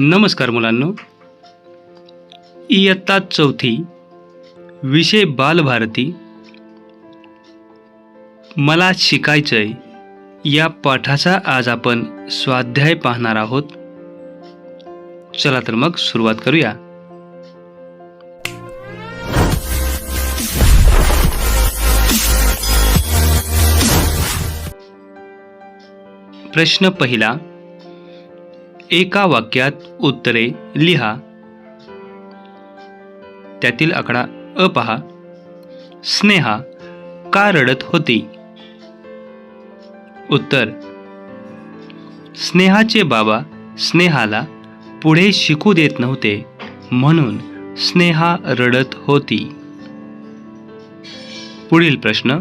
नमस्कार मुलांनो. इयत्ता चौथी विषय बालभारती. मला शिकायचंय या पाठाचा आज आपण स्वाध्याय पाहणार आहोत. चला तर मग सुरुवात करूया. प्रश्न पहिला एका वाक्यात उत्तरे लिहा. त्यातील आकडा अ पहा. स्नेहा का रडत होती? उत्तर स्नेहाचे बाबा स्नेहाला पुढे शिकू देत नव्हते म्हणून स्नेहा रडत होती. पुढील प्रश्न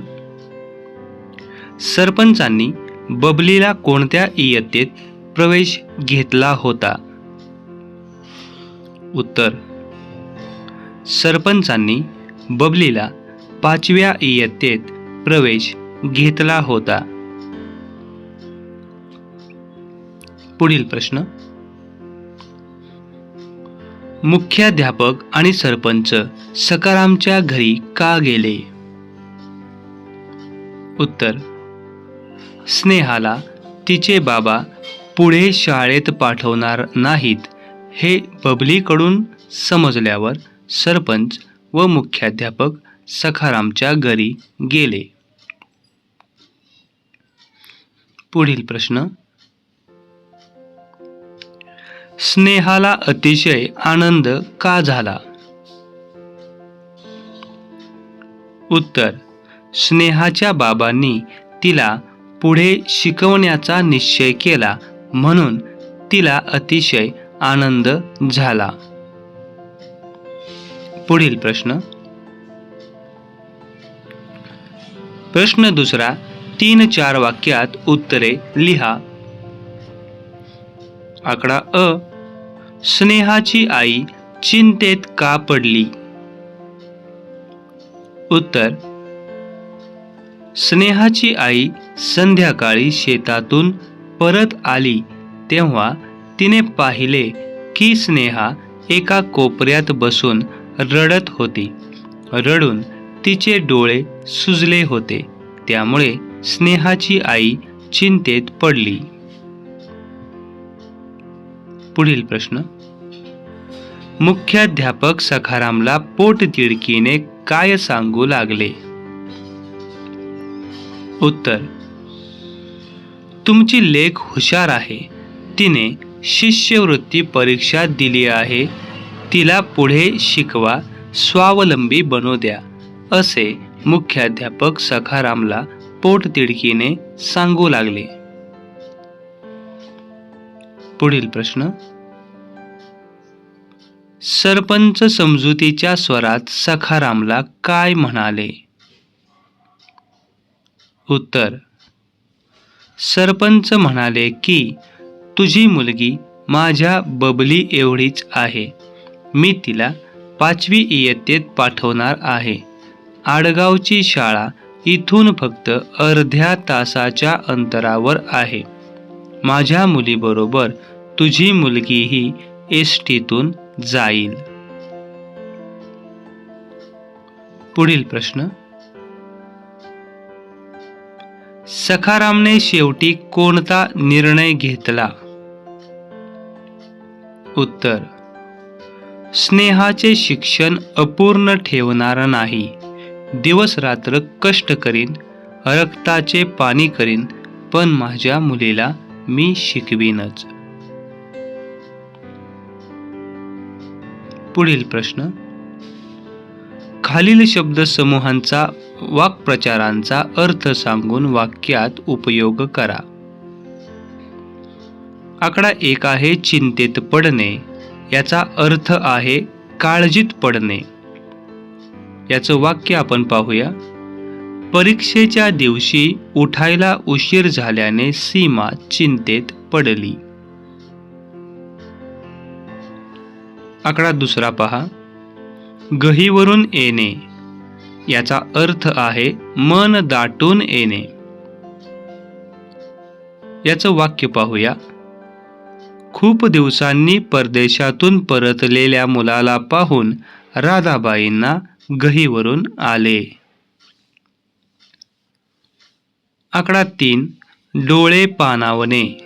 सरपंचांनी बबलीला कोणत्या इयत्तेत प्रवेश घेतला होता. उत्तर. सरपंचांनी बबलीला पाचव्या इयत्तेत प्रवेश घेतला होता. पुढील प्रश्न. मुख्याध्यापक आणि सरपंच सकारामच्या घरी का गेले? उत्तर. स्नेहाला तिचे बाबा पुढे शाळेत पाठवणार नाहीत. हे बबलीकडून समजल्यावर सरपंच व मुख्याध्यापक सखारामच्या घरी गेले. पुढील प्रश्न. स्नेहाला अतिशय आनंद का झाला? उत्तर. स्नेहाच्या बाबांनी तिला पुढे शिकवण्याचा निश्चय केला म्हणून तिला अतिशय आनंद झाला. पुढील प्रश्न. प्रश्न दुसरा तीन चार वाक्यात उत्तरे लिहा. आकडा अ. स्नेहाची आई चिंतेत का पडली? उत्तर. स्नेहाची आई संध्याकाळी शेतातून परत आली तेव्हा तिने पाहिले की स्नेहा एका कोपऱ्यात बसून रडत होती. रडून तिचे डोळे सुजले होते. त्यामुळे स्नेहाची आई चिंतेत पडली. पुढील प्रश्न. मुख्याध्यापक सखारामला पोटतिडकीने काय सांगू लागले? उत्तर. तुमची लेख हुशार आहे. तिने शिष्यवृत्ती परीक्षा दिली आहे. तिला पुढे शिकवा स्वावलंबी बनू द्या असे मुख्याध्यापक सखारामला पोटतिडकीने सांगू लागले. पुढील प्रश्न. सरपंच समजुतीच्या स्वरात सखारामला काय म्हणाले? उत्तर. सरपंच म्हणाले की तुझी मुलगी माझ्या बबली एवढीच आहे. मी तिला पाचवी इयत्तेत पाठवणार आहे. आडगावची शाळा इथून फक्त अर्ध्या तासाच्या अंतरावर आहे. माझ्या मुलीबरोबर तुझी मुलगीही एस टीतून जाईल. पुढील प्रश्न सखारामने शेवटी कोणता निर्णय घेतला? उत्तर स्नेहाचे शिक्षण अपूर्ण ठेवणार नाही. दिवस रात्र कष्ट करीन रक्ताचे पाणी करीन पण माझ्या मुलीला मी शिकवीनच. पुढील प्रश्न खालील शब्द समूहांचा वाक्प्रचारांचा अर्थ सांगून वाक्यात उपयोग करा. आकडा एक आहे चिंतेत पडणे. याचा अर्थ आहे काळजीत पडणे. याचं वाक्य आपण पाहूया. परीक्षेच्या दिवशी उठायला उशीर झाल्याने सीमा चिंतेत पडली. आकडा दुसरा पहा. गहीवरून येणे. याचा अर्थ आहे मन दाटून येणे. याचं वाक्य पाहूया. खूप दिवसांनी परदेशातून परतलेल्या मुलाला पाहून राधाबाईंना गहीवरून आले. आकडा तीन डोळे पाणावणे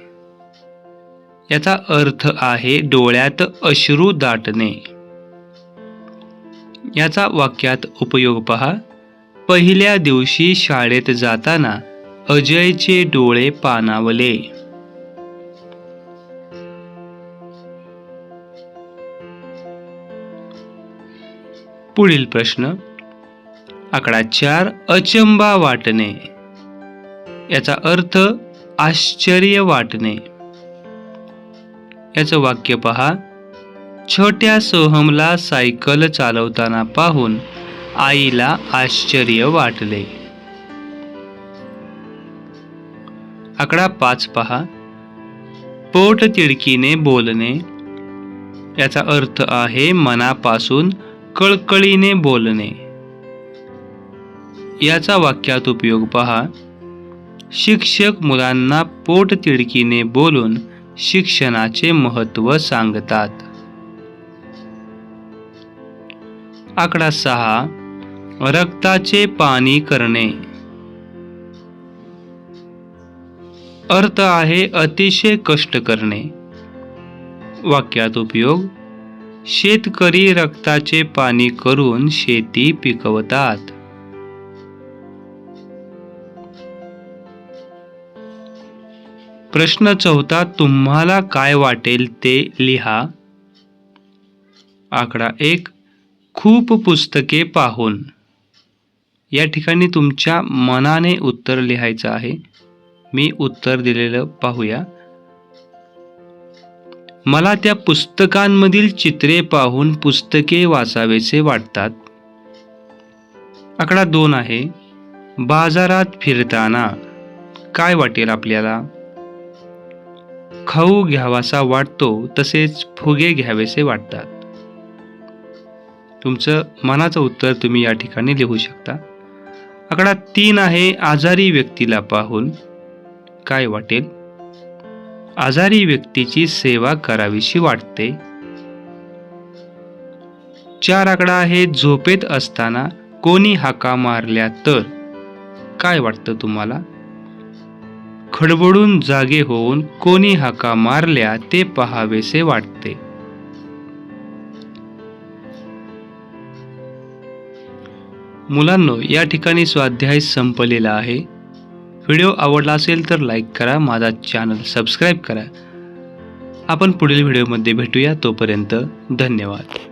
याचा अर्थ आहे डोळ्यात अश्रू दाटणे. याचा वाक्यात उपयोग पहा. पहिल्या दिवशी शाळेत जाताना अजयचे डोळे पानावले पुढील प्रश्न. आकडा चार अचंबा वाटणे. याचा अर्थ आश्चर्य वाटणे. याचं वाक्य पहा. छोट्या सोहमला सायकल चालवताना पाहून आईला आश्चर्य वाटले. आकडा पाच पहा. पोट तिडकीने बोलणे. याचा अर्थ आहे मनापासून कळकळीने बोलणे. याचा वाक्यात उपयोग पहा. शिक्षक मुलांना पोट तिडकीने बोलून शिक्षणाचे महत्त्व सांगतात. आकडा सहा रक्ताचे पाणी करणे. अर्थ आहे अतिशय कष्ट करणे. वाक्यात उपयोग शेतकरी रक्ताचे पाणी करून शेती पिकवतात. प्रश्न चौथा तुम्हाला काय वाटेल ते लिहा. आकडा एक खूप पुस्तके पाहून. या ठिकाणी तुमच्या मनाने उत्तर लिहायचं आहे. मी उत्तर दिलेलं पाहूया. मला त्या पुस्तकांमधील चित्रे पाहून पुस्तके वाचावेसे वाटतात. आकडा दोन आहे. बाजारात फिरताना काय वाटेल आपल्याला? खाऊ घ्यावासा वाटतो तसेच फुगे घ्यावेसे वाटतात. तुमचं मनाचं उत्तर तुम्ही या ठिकाणी लिहू शकता. आकडा तीन आहे आजारी व्यक्तीला पाहून. काय वाटेल? आजारी व्यक्तीची सेवा करावीशी वाटते. चार आकडा आहे झोपेत असताना कोणी हाका मारल्या तर. काय वाटतं तुम्हाला? खडबडून जागे होऊन कोणी हाका मारल्या ते पहावेसे वाटते. मुलांनो या ठिकाणी स्वाध्याय संपलेला आहे. व्हिडिओ आवडला असेल तर लाईक करा माझा चॅनल सबस्क्राईब करा. आपण पुढील व्हिडिओमध्ये भेटूया तोपर्यंत धन्यवाद.